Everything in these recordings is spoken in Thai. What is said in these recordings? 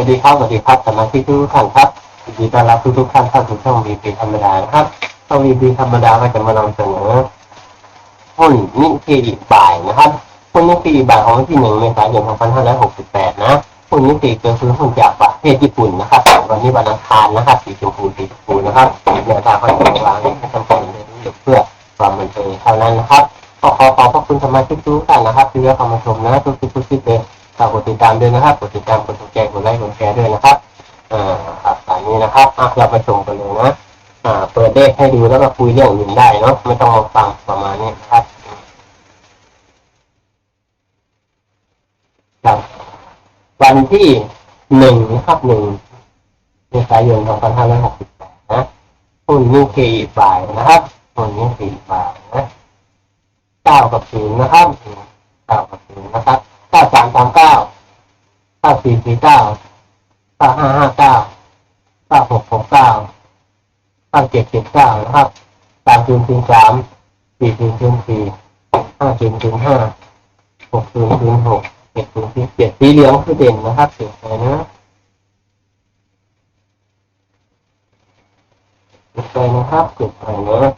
วัสดีครับสวัสดีครับสมาชิกทุกท่านครับยินดีต้อนรับทุกทุกๆท่านเข้าสู่ช่องวีพีธรรมดานะครับช่องวีพีธรรมดาก็จะมานำเสนอหุ้นนิเคอีบ่ายนะครับหุ้นนิเคอีบ่ายของวันที่หนึ่งเมษายน2568 นะหุ้นนิเคอีก็คือหุ้นจากประเทศญี่ปุ่นนะครับวันนี้วันอังคารนะครับสีชมพูสีชมพูนะครับแนวทางเขาจะวางให้ท่านผู้ชมได้รู้เพื่อความบันเทิงเท่านั้นนะครับก็ขอขอบพระคุณสมาชิกทุกท่านนะครับที่เข้ามาชมนะทุกๆทุกๆที่เป็น ฝากกดติดตามด้วยนะครับ กดติดตาม กดถูกใจ กดไลค์ กดแชร์ด้วยนะครับ อ่าครับตามนี้นะครับอะเรามาชมกันเลยนะ อ่า เปิดเลขให้ดูแล้วก็คุยเรื่องอื่นได้เนาะ ไม่ต้องมาฟังประมาณนี้ครับ ครับ วันที่หนึ่งนะครับหนึ่งเมษายน2568นะหุ้นนิเคอีบ่ายนะครับหุ้นนิเคอีบ่ายนะเก้ากับศูนย์นะครับเก้ากับศูนย์นะครับ สามสามเก้าเก้าสี่สี่เก้าเก้าห้าห้าเก้าเก้าหกหกเก้าเก้าเจ็ดเจ็ดเก้านะครับสามศูนย์ศูนย์สามสี่ศูนย์ศูนย์สี่ห้าศูนย์ศูนย์ห้าหกศูนย์ศูนย์หกเจ็ดศูนย์ศูนย์เจ็ดสีเหลืองคือเด่นนะครับเด่นไปนะเจ็ดไปนะครับเจ็ดไปนะ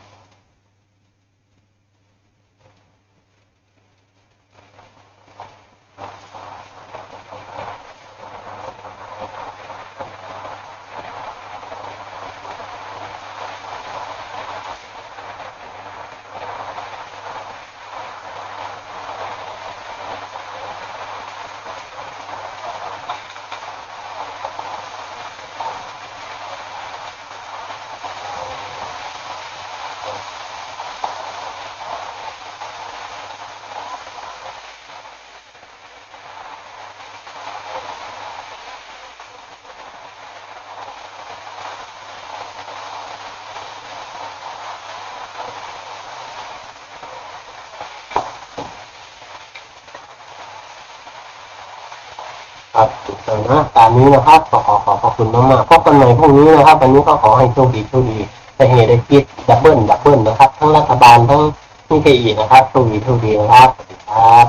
ครับถูกต้องนะตามนี้นะครับขอขอขอขอบคุณมากๆพบกันใหม่พรุ่งนี้นะครับ วันนี้ก็ขอให้โชคดีโชคดีแต่เหตุได้คิดดับเบิลดับเบิลนะครับ ทั้งรัฐบาลทั้งนี่เคอีนะครับโชคดีโชคดีนะครับครับ